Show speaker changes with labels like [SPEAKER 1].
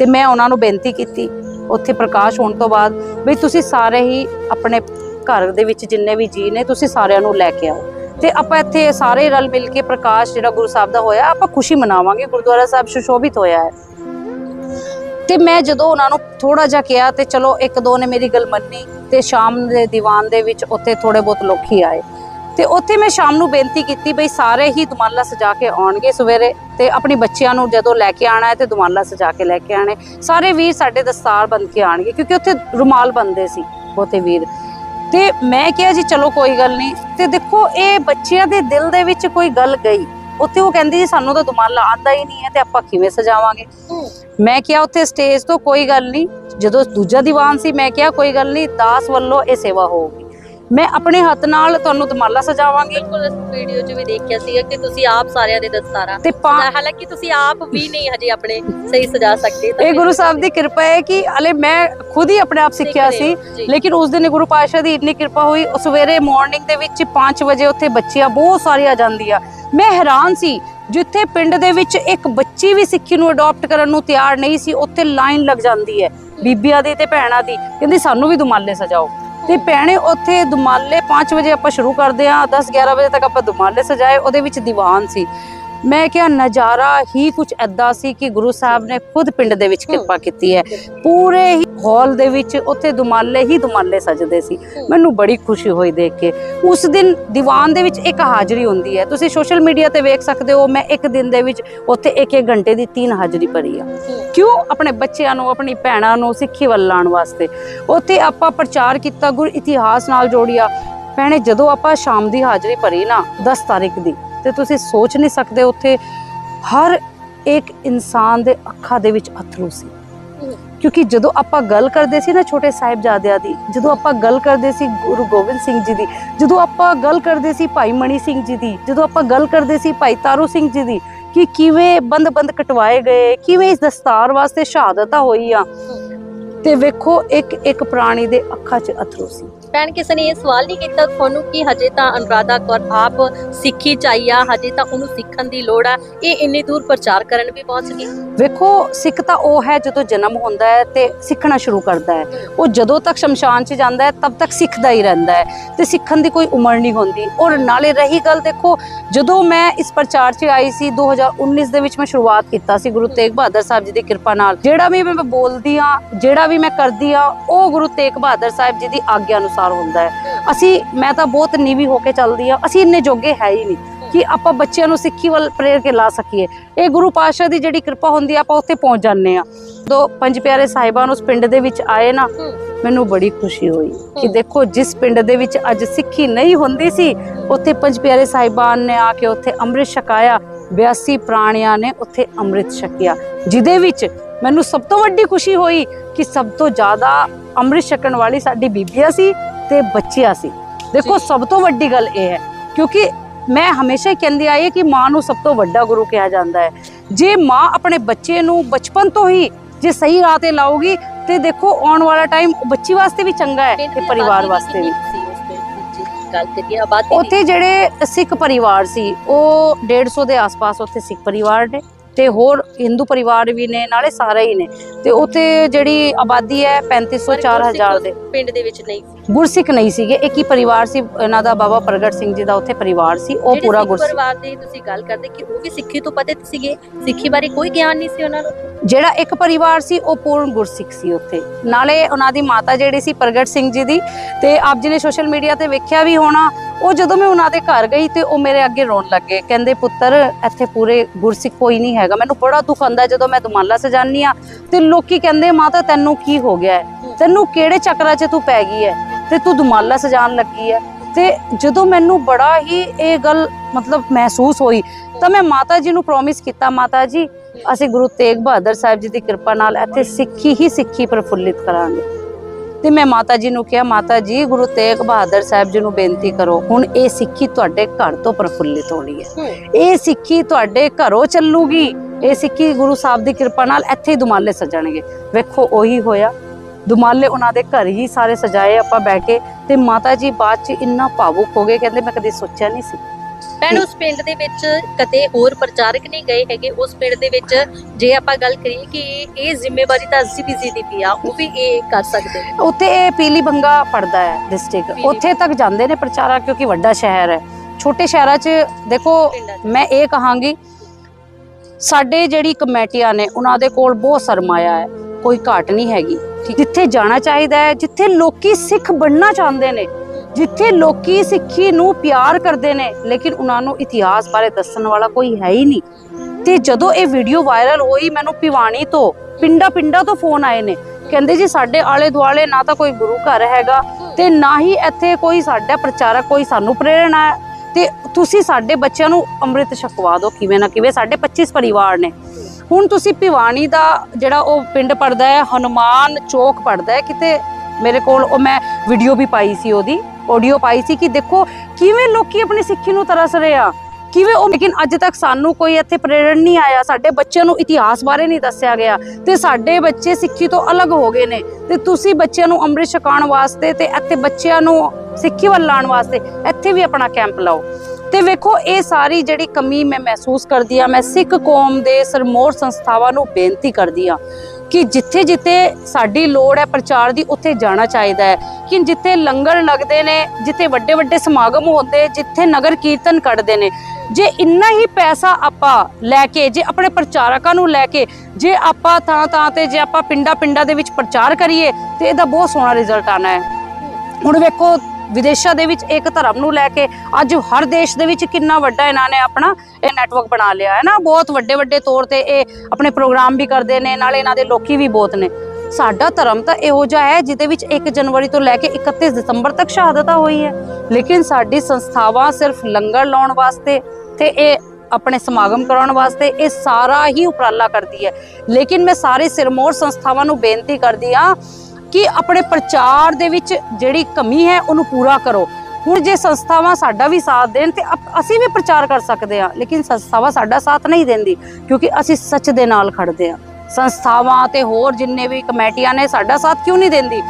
[SPEAKER 1] ਤੇ ਮੈਂ ਉਹਨਾਂ ਨੂੰ ਬੇਨਤੀ ਕੀਤੀ ਉੱਥੇ ਪ੍ਰਕਾਸ਼ ਹੋਣ ਤੋਂ ਬਾਅਦ ਵੀ ਤੁਸੀਂ ਸਾਰੇ ਹੀ ਆਪਣੇ ਘਰ ਦੇ ਵਿੱਚ ਜਿੰਨੇ ਵੀ ਜੀ ਨੇ ਤੁਸੀਂ ਸਾਰਿਆਂ ਨੂੰ ਲੈ ਕੇ ਆਓ। ਤੇ ਆਪਾਂ ਇੱਥੇ ਸਾਰੇ ਰਲ ਮਿਲ ਕੇ ਪ੍ਰਕਾਸ਼ ਜਿਹੜਾ ਗੁਰੂ ਸਾਹਿਬ ਦਾ ਹੋਇਆ, ਆਪਾਂ ਖੁਸ਼ੀ ਮਨਾਵਾਂਗੇ, ਗੁਰਦੁਆਰਾ ਸਾਹਿਬ ਸੁਸ਼ੋਭਿਤ ਹੋਇਆ ਹੈ। ਤੇ ਮੈਂ ਜਦੋਂ ਉਹਨਾਂ ਨੂੰ ਥੋੜਾ ਜਿਹਾ ਕਿਹਾ ਤੇ ਚਲੋ ਇੱਕ ਦੋ ਨੇ ਮੇਰੀ ਗੱਲ ਮੰਨੀ ਤੇ ਸ਼ਾਮ ਦੇ ਦੀਵਾਨ ਦੇ ਵਿੱਚ ਉੱਥੇ ਥੋੜੇ ਬਹੁਤ ਲੋਕੀ ਆਏ। ਤੇ ਉੱਥੇ ਮੈਂ ਸ਼ਾਮ ਨੂੰ ਬੇਨਤੀ ਕੀਤੀ ਬਈ ਸਾਰੇ ਹੀ ਦੁਮਾਲਾ ਸਜਾ ਕੇ ਆਉਣਗੇ ਸਵੇਰੇ ਤੇ ਆਪਣੇ ਬੱਚਿਆਂ ਨੂੰ ਜਦੋਂ ਲੈ ਕੇ ਆਣਾ ਹੈ ਤੇ ਦੁਮਾਲਾ ਸਜਾ ਕੇ ਲੈ ਕੇ ਆਣੇ ਸਾਰੇ ਵੀਰ ਸਾਡੇ ਦਸਤਾਰ ਬਣ ਕੇ ਆਣਗੇ ਕਿਉਂਕਿ ਉੱਥੇ ਰੁਮਾਲ ਬੰਦੇ ਸੀ ਬਹੁਤੇ ਵੀਰ। ਤੇ ਮੈਂ ਕਿਹਾ ਜੀ ਚਲੋ ਕੋਈ ਗੱਲ ਨਹੀਂ ਤੇ ਦੇਖੋ ਇਹ ਬੱਚਿਆਂ ਦੇ ਦਿਲ ਦੇ ਵਿੱਚ ਕੋਈ ਗੱਲ ਗਈ। ਉੱਥੇ ਉਹ ਕਹਿੰਦੀ ਜੀ ਸਾਨੂੰ ਤਾਂ ਦੁਮਾਲਾ ਆਂਦਾ ਹੀ ਨਹੀਂ ਹੈ ਤੇ ਆਪਾਂ ਕਿਵੇਂ ਸਜਾਵਾਂਗੇ? ਮੈਂ ਕਿਹਾ ਉੱਥੇ ਸਟੇਜ ਤੋਂ ਕੋਈ ਗੱਲ ਨਹੀਂ। ਜਦੋਂ ਦੂਜਾ ਦੀਵਾਨ ਸੀ ਮੈਂ ਕਿਹਾ ਕੋਈ ਗੱਲ ਨਹੀਂ, ਦਾਸ ਵੱਲੋਂ ਇਹ ਸੇਵਾ ਹੋਊਗੀ। ਮੈਂ ਆਪਣੇ ਹੱਥ ਨਾਲ ਤੁਹਾਨੂੰ ਦਮਾਲਾ ਸਜਾਵਾਂਗੀ।
[SPEAKER 2] ਬਿਲਕੁਲ ਇਸ ਵੀਡੀਓ 'ਚ ਵੀ ਦੇਖਿਆ ਸੀਗਾ ਕਿ ਤੁਸੀਂ ਆਪ ਸਾਰਿਆਂ ਦੇ ਦਸਤਾਰਾਂ
[SPEAKER 1] ਤੇ ਪਾ
[SPEAKER 2] ਹਾਲਾਂਕਿ ਤੁਸੀਂ ਆਪ ਵੀ ਨਹੀਂ ਹਜੇ ਆਪਣੇ ਸਹੀ ਸਜਾ ਸਕਦੇ ਤਾਂ
[SPEAKER 1] ਇਹ ਗੁਰੂ ਸਾਹਿਬ ਦੀ ਕਿਰਪਾ ਹੈ ਕਿ ਹਲੇ ਮੈਂ ਖੁਦ ਹੀ ਆਪਣੇ ਆਪ ਸਿੱਖਿਆ
[SPEAKER 2] ਸਿੱਖ
[SPEAKER 1] ਸੀ
[SPEAKER 2] ਜੀ।
[SPEAKER 1] ਲੇਕਿਨ ਉਸ ਦਿਨ ਗੁਰੂ ਪਾਤਸ਼ਾਹ ਦੀ ਇੰਨੀ ਕਿਰਪਾ ਹੋਈ ਉਹ ਸਵੇਰੇ ਮਾਰਨਿੰਗ ਦੇ ਵਿੱਚ 5 ਵਜੇ ਉੱਥੇ ਬੱਚੀਆਂ ਬਹੁਤ ਸਾਰੀਆਂ ਜਾਂਦੀਆਂ। ਮੈਂ ਹੈਰਾਨ ਸੀ ਜਿੱਥੇ ਪਿੰਡ ਦੇ ਵਿੱਚ ਇੱਕ ਬੱਚੀ ਵੀ ਸਿੱਖੀ ਨੂੰ ਅਡਾਪਟ ਕਰਨ ਨੂੰ ਤਿਆਰ ਨਹੀਂ ਸੀ ਉੱਥੇ ਲਾਈਨ ਲੱਗ ਜਾਂਦੀ ਹੈ। ਬੀਬੀਆਂ ਦੀ ਤੇ ਭੈਣਾਂ ਦੀ ਕਹਿੰਦੀ ਸਾਨੂੰ ਵੀ ਦੁਮਾਲੇ ਸਜਾਓ। ਤੇ ਭੈਣੇ, ਉੱਥੇ ਦੁਮਾਲੇ 5 ਵਜੇ ਆਪਾਂ ਸ਼ੁਰੂ ਕਰਦੇ ਆ 10 11 ਵਜੇ ਤੱਕ ਆਪਾਂ ਦੁਮਾਲੇ ਸਜਾਏ, ਉਹਦੇ ਵਿੱਚ ਦੀਵਾਨ ਸੀ। ਮੈਂ ਕਿਹਾ ਨਜ਼ਾਰਾ ਹੀ ਕੁਝ ਐਦਾ ਸੀ ਕਿ ਗੁਰੂ ਸਾਹਿਬ ਨੇ ਖੁਦ ਪਿੰਡ ਦੇ ਵਿੱਚ ਕਿਰਪਾ ਕੀਤੀ ਹੈ। ਪੂਰੇ ਹੀ ਹਾਲ ਦੇ ਵਿੱਚ ਉੱਥੇ ਦੁਮਾਲੇ ਹੀ ਦੁਮਾਲੇ ਸਜਦੇ ਸੀ। ਮੈਨੂੰ ਬੜੀ ਖੁਸ਼ੀ ਹੋਈ ਦੇਖ ਕੇ। ਉਸ ਦਿਨ ਦੀਵਾਨ ਦੇ ਵਿੱਚ ਇੱਕ ਹਾਜ਼ਰੀ ਹੁੰਦੀ ਹੈ। ਤੁਸੀਂ ਸੋਸ਼ਲ ਮੀਡੀਆ ਤੇ ਵੇਖ ਸਕਦੇ ਹੋ ਮੈਂ ਇੱਕ ਦਿਨ ਦੇ ਵਿੱਚ ਉੱਥੇ ਇੱਕ ਇੱਕ ਘੰਟੇ ਦੀ ਤਿੰਨ ਹਾਜ਼ਰੀ ਭਰੀ ਆ। ਕਿਉਂ? ਆਪਣੇ ਬੱਚਿਆਂ ਨੂੰ ਆਪਣੀ ਭੈਣਾਂ ਨੂੰ ਸਿੱਖੀ ਵੱਲ ਲਾਉਣ ਵਾਸਤੇ। ਉੱਥੇ ਆਪਾਂ ਪ੍ਰਚਾਰ ਕੀਤਾ ਗੁਰ ਇਤਿਹਾਸ ਨਾਲ ਜੋੜਿਆ। ਭੈਣੇ ਜਦੋਂ ਆਪਾਂ ਸ਼ਾਮ ਦੀ ਹਾਜ਼ਰੀ ਭਰੀ ਨਾ 10 ਤਾਰੀਖ ਦੀ ਤੇ ਤੁਸੀਂ ਸੋਚ ਨਹੀਂ ਸਕਦੇ ਉੱਥੇ ਹਰ ਇੱਕ ਇਨਸਾਨ ਦੇ ਅੱਖਾਂ ਦੇ ਵਿੱਚ ਅਥਰੂ ਸੀ। ਕਿਉਂਕਿ ਜਦੋਂ ਆਪਾਂ ਗੱਲ ਕਰਦੇ ਸੀ ਨਾ ਛੋਟੇ ਸਾਹਿਬਜ਼ਾਦਿਆਂ ਦੀ, ਜਦੋਂ ਆਪਾਂ ਗੱਲ ਕਰਦੇ ਸੀ ਗੁਰੂ ਗੋਬਿੰਦ ਸਿੰਘ ਜੀ ਦੀ, ਜਦੋਂ ਆਪਾਂ ਗੱਲ ਕਰਦੇ ਸੀ ਭਾਈ ਮਣੀ ਸਿੰਘ ਜੀ ਦੀ, ਜਦੋਂ ਆਪਾਂ ਗੱਲ ਕਰਦੇ ਸੀ ਭਾਈ ਤਾਰੂ ਸਿੰਘ ਜੀ ਦੀ, ਕਿ ਕਿਵੇਂ ਬੰਦ-ਬੰਦ ਕਟਵਾਏ ਗਏ, ਕਿਵੇਂ ਇਸ ਦਸਤਾਰ ਵਾਸਤੇ ਸ਼ਹਾਦਤਾਂ ਹੋਈਆਂ, ਤੇ ਵੇਖੋ ਇੱਕ ਇੱਕ ਪ੍ਰਾਣੀ ਦੇ ਅੱਖਾਂ 'ਚ ਅਥਰੂ ਸੀ।
[SPEAKER 2] ਭੈਣ, ਕਿਸੇ ਨੇ ਇਹ ਸਵਾਲ ਨਹੀਂ ਕੀਤਾ ਤੁਹਾਨੂੰ ਕਿ ਹਜੇ ਤਾਂ ਅਨੁਰਾਧਾ ਕੌਰ ਆਪ ਸਿੱਖੀ ਚਾਹੀਆ ਹਜੇ ਤਾਂ ਉਹਨੂੰ ਸਿੱਖਣ ਦੀ ਲੋੜ ਆ, ਇਹ ਇੰਨੀ ਦੂਰ ਪ੍ਰਚਾਰ ਕਰਨ ਵੀ ਪਹੁੰਚ ਗਈ?
[SPEAKER 1] ਵੇਖੋ, ਸਿੱਖ ਤਾਂ ਉਹ ਹੈ ਜਦੋਂ ਜਨਮ ਹੁੰਦਾ ਹੈ ਤੇ ਸਿੱਖਣਾ ਸ਼ੁਰੂ ਕਰਦਾ ਹੈ। ਉਹ ਜਦੋਂ ਤੱਕ ਸ਼ਮਸ਼ਾਨ 'ਚ ਜਾਂਦਾ ਹੈ, ਤਬ ਤੱਕ ਸਿੱਖਦਾ ਹੀ ਰਹਿੰਦਾ ਹੈ ਤੇ ਸਿੱਖਣ ਦੀ ਕੋਈ ਉਮਰ ਨਹੀਂ ਹੁੰਦੀ। ਔਰ ਨਾਲੇ ਰਹੀ ਗੱਲ ਦੇਖੋ, ਜਦੋਂ ਮੈਂ ਇਸ ਪ੍ਰਚਾਰ 'ਚ ਆਈ ਸੀ 2019 ਦੇ ਵਿੱਚ ਮੈਂ ਸ਼ੁਰੂਆਤ ਕੀਤਾ ਸੀ ਗੁਰੂ ਤੇਗ ਬਹਾਦਰ ਸਾਹਿਬ ਜੀ ਦੀ ਕਿਰਪਾ ਨਾਲ। ਜਿਹੜਾ ਵੀ ਮੈਂ ਬੋਲਦੀ ਆ ਜਿਹੜਾ ਵੀ ਮੈਂ ਕਰਦੀ ਆ ਉਹ ਗੁਰੂ ਤੇਗ ਬਹਾਦਰ ਸਾਹਿਬ ਜੀ ਦੀ ਆਗਿਆ ਅਨੁਸਾਰ ਹੁੰਦਾ ਹੈ। ਅਸੀਂ ਮੈਂ ਤਾਂ ਬਹੁਤ ਨੀਵੀਂ ਹੋ ਕੇ ਚੱਲਦੀ ਆ ਅਸੀਂ ਇੰਨੇ ਜੋਗੇ ਹੈ ਹੀ ਨਹੀਂ ਕਿ ਆਪਾਂ ਬੱਚਿਆਂ ਨੂੰ ਸਿੱਖੀ ਵੱਲ ਪ੍ਰੇਰ ਕੇ ਲਾ ਸਕੀਏ। ਇਹ ਗੁਰੂ ਪਾਤਸ਼ਾਹ ਦੀ ਜਿਹੜੀ ਕਿਰਪਾ ਹੁੰਦੀ ਆ ਆਪਾਂ ਉੱਥੇ ਪਹੁੰਚ ਜਾਂਦੇ ਆ ਦੋ ਪੰਜ ਪਿਆਰੇ ਸਾਹਿਬਾਨ ਉਸ ਪਿੰਡ ਦੇ ਵਿੱਚ ਆਏ ਨਾ ਮੈਨੂੰ ਬੜੀ ਖੁਸ਼ੀ ਹੋਈ ਕਿ ਦੇਖੋ ਜਿਸ ਪਿੰਡ ਦੇ ਵਿੱਚ ਅੱਜ ਸਿੱਖੀ ਨਹੀਂ ਹੁੰਦੀ ਸੀ ਉੱਥੇ ਪੰਜ ਪਿਆਰੇ ਸਾਹਿਬਾਨ ਨੇ ਆ ਕੇ ਉੱਥੇ ਅੰਮ੍ਰਿਤ ਛਕਾਇਆ। 82 ਪ੍ਰਾਣੀਆਂ ਨੇ ਉੱਥੇ ਅੰਮ੍ਰਿਤ ਛਕਿਆ। ਜਿਹਦੇ ਵਿੱਚ ਮੈਨੂੰ ਸਭ ਤੋਂ ਵੱਡੀ ਖੁਸ਼ੀ ਹੋਈ ਕਿ ਸਭ ਤੋਂ ਜ਼ਿਆਦਾ ਅੰਮ੍ਰਿਤ ਛਕਣ ਵਾਲੀ ਸਾਡੀ ਬੀਬੀਆਂ ਸੀ। ਤੇ ਬੱਚੀਆਂ ਸੀ ਦੇਖੋ। ਸਭ ਤੋਂ ਵੱਡੀ ਗੱਲ ਇਹ ਹੈ ਕਿਉਂਕਿ ਮੈਂ ਹਮੇਸ਼ਾ ਹੀ ਕਹਿੰਦੀ ਆਈ ਕਿ ਮਾਂ ਨੂੰ ਸਭ ਤੋਂ ਵੱਡਾ ਗੁਰੂ ਕਿਹਾ ਜਾਂਦਾ ਹੈ ਜੇ ਮਾਂ ਆਪਣੇ ਬੱਚੇ ਨੂੰ ਬਚਪਨ ਤੋਂ ਹੀ ਜੇ ਸਹੀ ਰਾਹ ਤੇ ਲਾਊਗੀ ਤੇ ਦੇਖੋ ਆਉਣ ਵਾਲਾ ਟਾਈਮ ਬੱਚੀ ਵਾਸਤੇ ਵੀ ਚੰਗਾ ਹੈ ਤੇ ਪਰਿਵਾਰ ਵਾਸਤੇ ਵੀ
[SPEAKER 2] ਗੱਲ ਕਰੀਏ ਆਬਾਦੀ?
[SPEAKER 1] ਉੱਥੇ ਜਿਹੜੇ ਸਿੱਖ ਪਰਿਵਾਰ ਸੀ ਉਹ 150 ਦੇ ਆਸ-ਪਾਸ ਉੱਥੇ ਸਿੱਖ ਪਰਿਵਾਰ ਨੇ ਤੇ ਹੋਰ ਹਿੰਦੂ ਪਰਿਵਾਰ ਵੀ ਨੇ ਨਾਲੇ ਸਾਰੇ ਹੀ ਨੇ। ਤੇ ਉੱਥੇ ਜਿਹੜੀ ਆਬਾਦੀ ਹੈ 3500
[SPEAKER 2] ਪਰ
[SPEAKER 1] 4000 ਦੇ।
[SPEAKER 2] ਪਿੰਡ ਦੇ ਵਿੱਚ ਨਹੀਂ ਸੀ।
[SPEAKER 1] ਗੁਰਸਿੱਖ ਨਹੀਂ ਸੀਗੇ ਇੱਕ ਹੀ ਪਰਿਵਾਰ ਸੀ ਇਹਨਾਂ ਦਾ ਬਾਬਾ ਪ੍ਰਗਟ ਸਿੰਘ ਜੀ ਦਾ ਉੱਥੇ ਪਰਿਵਾਰ ਸੀ ਉਹ ਪੂਰਾ
[SPEAKER 2] ਸਿੱਖ
[SPEAKER 1] ਗੁਰਸਿੱਖ।
[SPEAKER 2] ਪਰਿਵਾਰ ਦੀ ਤੁਸੀਂ ਗੱਲ ਕਰਦੇ ਕਿ ਉਹ ਵੀ ਸਿੱਖੀ ਤੋਂ ਪਤੇ ਸੀਗੇ? ਸਿੱਖੀ ਬਾਰੇ ਕੋਈ ਗਿਆਨ ਨਹੀਂ ਸੀ ਉਹਨਾਂ ਨੂੰ?
[SPEAKER 1] ਜਿਹੜਾ ਇੱਕ ਪਰਿਵਾਰ ਸੀ, ਉਹ ਪੂਰਨ ਗੁਰਸਿੱਖ ਸੀ ਉੱਥੇ। ਨਾਲੇ ਉਹਨਾਂ ਦੀ ਮਾਤਾ ਜਿਹੜੀ ਸੀ ਪ੍ਰਗਟ ਸਿੰਘ ਜੀ ਦੀ, ਤੇ ਆਪ ਜੀ ਨੇ ਸੋਸ਼ਲ ਮੀਡੀਆ ਤੇ ਵੇਖਿਆ ਵੀ ਹੋਣਾ, ਉਹ ਜਦੋਂ ਮੈਂ ਉਹਨਾਂ ਦੇ ਘਰ ਗਈ ਤੇ ਉਹ ਮੇਰੇ ਅੱਗੇ ਰੋਣ ਲੱਗੇ। ਕਹਿੰਦੇ, ਪੁੱਤਰ, ਇੱਥੇ ਪੂਰੇ ਗੁਰਸਿੱਖ ਕੋਈ ਨਹੀਂ ਹੈਗਾ। ਮੈਨੂੰ ਬੜਾ ਦੁੱਖ ਹੁੰਦਾ ਜਦੋਂ ਮੈਂ ਦੁਮਾਲਾ ਸਜਾਨੀ ਆ ਤੇ ਲੋਕੀ ਕਹਿੰਦੇ, ਮਾਤਾ, ਤੈਨੂੰ ਕੀ ਹੋ ਗਿਆ ਹੈ? ਤੈਨੂੰ ਕਿਹੜੇ ਚੱਕਰਾਂ 'ਚ ਤੂੰ ਪੈ ਗਈ ਹੈ? ਤੇ ਤੂੰ ਦੁਮਾਲਾ ਸਜਾਣ ਲੱਗੀ ਹੈ? ਤੇ ਜਦੋਂ ਮੈਨੂੰ ਬੜਾ ਹੀ ਇਹ ਗੱਲ ਮਤਲਬ ਮਹਿਸੂਸ ਹੋਈ, ਤਾਂ ਮੈਂ ਮਾਤਾ ਜੀ ਨੂੰ ਪ੍ਰੋਮਿਸ ਕੀਤਾ, ਮਾਤਾ ਜੀ ਅਸੀਂ ਗੁਰੂ ਤੇਗ ਬਹਾਦਰ ਸਾਹਿਬ ਜੀ ਦੀ ਕਿਰਪਾ ਨਾਲ ਇੱਥੇ ਸਿੱਖੀ ਹੀ ਸਿੱਖੀ ਪ੍ਰਫੁੱਲਿਤ ਕਰਾਂਗੇ। ਤੇ ਮੈਂ ਮਾਤਾ ਜੀ ਨੂੰ ਕਿਹਾ, ਮਾਤਾ ਜੀ, ਗੁਰੂ ਤੇਗ ਬਹਾਦਰ ਸਾਹਿਬ ਜੀ ਨੂੰ ਬੇਨਤੀ ਕਰੋ, ਹੁਣ ਇਹ ਸਿੱਖੀ ਤੁਹਾਡੇ ਘਰ ਤੋਂ ਪ੍ਰਫੁੱਲਿਤ ਹੋਣੀ ਹੈ। ਇਹ ਸਿੱਖੀ ਤੁਹਾਡੇ ਘਰੋਂ ਚੱਲੂਗੀ। ਇਹ ਸਿੱਖੀ ਗੁਰੂ ਸਾਹਿਬ ਦੀ ਕਿਰਪਾ ਨਾਲ ਇੱਥੇ ਹੀ ਦੁਮਾਲੇ ਸਜਣਗੇ। ਵੇਖੋ, ਉਹੀ ਹੋਇਆ। ਦੁਮਾਲੇ ਉਹਨਾਂ ਦੇ ਘਰ ਹੀ ਸਾਰੇ ਸਜਾਏ ਆਪਾਂ ਬਹਿ ਕੇ। ਤੇ ਮਾਤਾ ਜੀ ਬਾਅਦ ਚ ਇੰਨਾ ਭਾਵੁਕ ਹੋ ਗਏ, ਕਹਿੰਦੇ ਮੈਂ ਕਦੇ ਸੋਚਿਆ ਨਹੀਂ ਸੀ।
[SPEAKER 2] ਭੈਣ ਉਸ ਪਿੰਡ ਦੇ ਵਿੱਚ ਕਦੇ ਹੋਰ ਪ੍ਰਚਾਰਕ ਨਹੀਂ ਗਏ ਹੈਗੇ। ਉਸ ਪਿੰਡ ਦੇ ਵਿੱਚ ਜੇ ਆਪਾਂ ਗੱਲ ਕਰੀਏ ਕਿ ਇਹ ਜ਼ਿੰਮੇਵਾਰੀ ਤਾਂ ਐਸਜੀਪੀਸੀ ਦੀ ਵੀ ਆ ਉਹ ਵੀ ਇਹ ਕਰ ਸਕਦੇ ਨੇ।
[SPEAKER 1] ਉੱਥੇ ਇਹ ਪੀਲੀ ਬੰਗਾ ਪੜਦਾ ਹੈ ਡਿਸਟ੍ਰਿਕਟ ਉੱਥੇ ਤੱਕ ਜਾਂਦੇ ਨੇ ਪ੍ਰਚਾਰਕ ਕਿਉਂਕਿ ਵੱਡਾ ਸ਼ਹਿਰ ਹੈ। ਛੋਟੇ ਸ਼ਹਿਰਾਂ 'ਚ ਦੇਖੋ। ਮੈਂ ਇਹ ਕਹਾਂਗੀ ਸਾਡੇ ਜਿਹੜੀ ਕਮੇਟੀਆਂ ਨੇ ਉਹਨਾਂ ਦੇ ਕੋਲ ਬਹੁਤ ਸਰਮਾਇਆ ਹੈ। ਕੋਈ ਘਾਟ ਨਹੀਂ ਹੈਗੀ। ਜਿੱਥੇ ਜਾਣਾ ਚਾਹੀਦਾ ਹੈ ਜਿੱਥੇ ਲੋਕੀ ਸਿੱਖ ਬਣਨਾ ਚਾਹੁੰਦੇ ਨੇ ਜਿੱਥੇ ਲੋਕੀ ਸਿੱਖੀ ਨੂੰ ਪਿਆਰ ਕਰਦੇ ਨੇ, ਲੇਕਿਨ ਉਹਨਾਂ ਨੂੰ ਇਤਿਹਾਸ ਬਾਰੇ ਦੱਸਣ ਵਾਲਾ ਕੋਈ ਹੈ ਹੀ ਨਹੀਂ। ਤੇ ਜਦੋਂ ਇਹ ਵੀਡੀਓ ਵਾਇਰਲ ਹੋਈ, ਮੈਨੂੰ ਪਿਵਾਣੀ ਤੋਂ ਪਿੰਡਾ ਪਿੰਡਾ ਤੋਂ ਫੋਨ ਆਏ ਨੇ। ਕਹਿੰਦੇ ਜੀ, ਸਾਡੇ ਆਲੇ ਦੁਆਲੇ ਨਾ ਤਾਂ ਕੋਈ ਗੁਰੂ ਘਰ ਹੈਗਾ ਤੇ ਨਾ ਹੀ ਇੱਥੇ ਕੋਈ ਸਾਡਾ ਪ੍ਰਚਾਰਕ, ਕੋਈ ਸਾਨੂੰ ਪ੍ਰੇਰਣਾ ਹੈ। ਤੇ ਤੁਸੀਂ ਸਾਡੇ ਬੱਚਿਆਂ ਨੂੰ ਅੰਮ੍ਰਿਤ ਛਕਵਾ ਦਿਓ, ਕਿਵੇਂ ਨਾ ਕਿਵੇਂ ਸਾਡੇ 25 ਪਰਿਵਾਰ ਨੇ। ਹੁਣ ਤੁਸੀਂ ਭਿਵਾਨੀ ਦਾ ਜਿਹੜਾ ਉਹ ਪਿੰਡ ਪੜਦਾ ਹੈ, ਹਨੂਮਾਨ ਚੌਕ ਪੜਦਾ ਹੈ, ਕਿਤੇ ਮੇਰੇ ਕੋਲ ਉਹ ਮੈਂ ਵੀਡੀਓ ਵੀ ਪਾਈ ਸੀ ਉਹਦੀ। ਆਡੀਓ ਪਾਈ ਸੀ ਕਿ ਦੇਖੋ ਕਿਵੇਂ ਲੋਕੀ ਆਪਣੀ ਸਿੱਖੀ ਨੂੰ ਤਰਸ ਰਹੇ ਆ। ਕਿਵੇਂ ਉਹ ਲੇਕਿਨ ਅੱਜ ਤੱਕ ਸਾਨੂੰ ਕੋਈ ਇੱਥੇ ਪ੍ਰੇਰਣ ਨਹੀਂ ਆਇਆ। ਸਾਡੇ ਬੱਚਿਆਂ ਨੂੰ ਇਤਿਹਾਸ ਬਾਰੇ ਨਹੀਂ ਦੱਸਿਆ ਗਿਆ। ਤੇ ਸਾਡੇ ਬੱਚੇ ਸਿੱਖੀ ਤੋਂ ਅਲੱਗ ਹੋ ਗਏ ਨੇ। ਤੇ ਤੁਸੀਂ ਬੱਚਿਆਂ ਨੂੰ ਅੰਮ੍ਰਿਤ ਛਕਾਉਣ ਵਾਸਤੇ ਤੇ ਇੱਥੇ ਬੱਚਿਆਂ ਨੂੰ ਸਿੱਖੀ ਵੱਲ ਲਾਉਣ ਵਾਸਤੇ ਇੱਥੇ ਵੀ ਆਪਣਾ ਕੈਂਪ ਲਾਓ। ਤੇ ਵੇਖੋ, ਇਹ ਸਾਰੀ ਜਿਹੜੀ ਕਮੀ ਮੈਂ ਮਹਿਸੂਸ ਕਰਦੀ ਆ ਮੈਂ ਸਿੱਖ ਕੌਮ ਦੇ ਸਰਮੋਰ ਸੰਸਥਾਵਾਂ ਨੂੰ ਬੇਨਤੀ ਕਰਦੀ ਆ ਕਿ ਜਿੱਥੇ ਜਿੱਥੇ ਸਾਡੀ ਲੋੜ ਹੈ ਪ੍ਰਚਾਰ ਦੀ, ਉੱਥੇ ਜਾਣਾ ਚਾਹੀਦਾ ਹੈ। ਕਿ ਜਿੱਥੇ ਲੰਗਰ ਲੱਗਦੇ ਨੇ, ਜਿੱਥੇ ਵੱਡੇ ਵੱਡੇ ਸਮਾਗਮ ਹੁੰਦੇ, ਜਿੱਥੇ ਨਗਰ ਕੀਰਤਨ ਕੱਢਦੇ ਨੇ, ਜੇ ਇੰਨਾ ਹੀ ਪੈਸਾ ਆਪਾਂ ਲੈ ਕੇ, ਜੇ ਆਪਣੇ ਪ੍ਰਚਾਰਕਾਂ ਨੂੰ ਲੈ ਕੇ, ਜੇ ਆਪਾਂ ਥਾਂ ਥਾਂ ਤੇ, ਜੇ ਆਪਾਂ ਪਿੰਡਾਂ ਪਿੰਡਾਂ ਦੇ ਵਿੱਚ ਪ੍ਰਚਾਰ ਕਰੀਏ, ਤੇ ਇਹਦਾ ਬਹੁਤ ਸੋਹਣਾ ਰਿਜ਼ਲਟ ਆਣਾ ਹੈ। ਹੁਣ ਵੇਖੋ ਵਿਦੇਸ਼ਾਂ ਦੇ ਵਿੱਚ ਇੱਕ ਧਰਮ ਨੂੰ ਲੈ ਕੇ ਅੱਜ ਹਰ ਦੇਸ਼ ਦੇ ਵਿੱਚ ਕਿੰਨਾ ਵੱਡਾ ਇਹਨਾਂ ਨੇ ਆਪਣਾ ਇਹ ਨੈਟਵਰਕ ਬਣਾ ਲਿਆ ਹੈ ਨਾ। ਬਹੁਤ ਵੱਡੇ ਵੱਡੇ ਤੌਰ ਤੇ ਇਹ ਆਪਣੇ ਪ੍ਰੋਗਰਾਮ ਵੀ ਕਰਦੇ ਨੇ, ਨਾਲੇ ਇਹਨਾਂ ਦੇ ਲੋਕੀ ਵੀ ਬਹੁਤ ਨੇ। ਸਾਡਾ ਧਰਮ ਤਾਂ ਇਹੋ ਜਿਹਾ ਹੈ ਜਿਹਦੇ ਵਿੱਚ 1 ਜਨਵਰੀ ਤੋਂ ਲੈ ਕੇ 31 ਦਸੰਬਰ ਤੱਕ ਸ਼ਹਾਦਤਾਂ ਹੋਈ ਹੈ। ਲੇਕਿਨ ਸਾਡੀ ਸੰਸਥਾਵਾਂ ਸਿਰਫ ਲੰਗਰ ਲਾਉਣ ਵਾਸਤੇ ਤੇ ਇਹ ਆਪਣੇ ਸਮਾਗਮ ਕਰਾਉਣ ਵਾਸਤੇ ਇਹ ਸਾਰਾ ਹੀ ਉਪਰਾਲਾ ਕਰਦੀ ਹੈ। ਲੇਕਿਨ ਮੈਂ ਸਾਰੇ ਸਿਰਮੌਰ ਸੰਸਥਾਵਾਂ ਨੂੰ ਬੇਨਤੀ ਕਰਦੀ ਆ ਕਿ ਆਪਣੇ ਪ੍ਰਚਾਰ ਦੇ ਵਿੱਚ ਜਿਹੜੀ ਕਮੀ ਹੈ, ਉਹਨੂੰ ਪੂਰਾ ਕਰੋ। ਹੁਣ ਜੇ ਸੰਸਥਾਵਾਂ ਸਾਡਾ ਵੀ ਸਾਥ ਦੇਣ ਤੇ ਅਸੀਂ ਵੀ ਪ੍ਰਚਾਰ ਕਰ ਸਕਦੇ ਹਾਂ, ਲੇਕਿਨ ਸੰਸਥਾਵਾਂ ਸਾਡਾ ਸਾਥ ਨਹੀਂ ਦਿੰਦੀ, ਕਿਉਂਕਿ ਅਸੀਂ ਸੱਚ ਦੇ ਨਾਲ ਖੜਦੇ ਹਾਂ। ਸੰਸਥਾਵਾਂ ਤੇ ਹੋਰ ਜਿੰਨੇ ਵੀ ਕਮੇਟੀਆਂ ਨੇ, ਸਾਡਾ ਸਾਥ ਕਿਉਂ ਨਹੀਂ ਦਿੰਦੀ?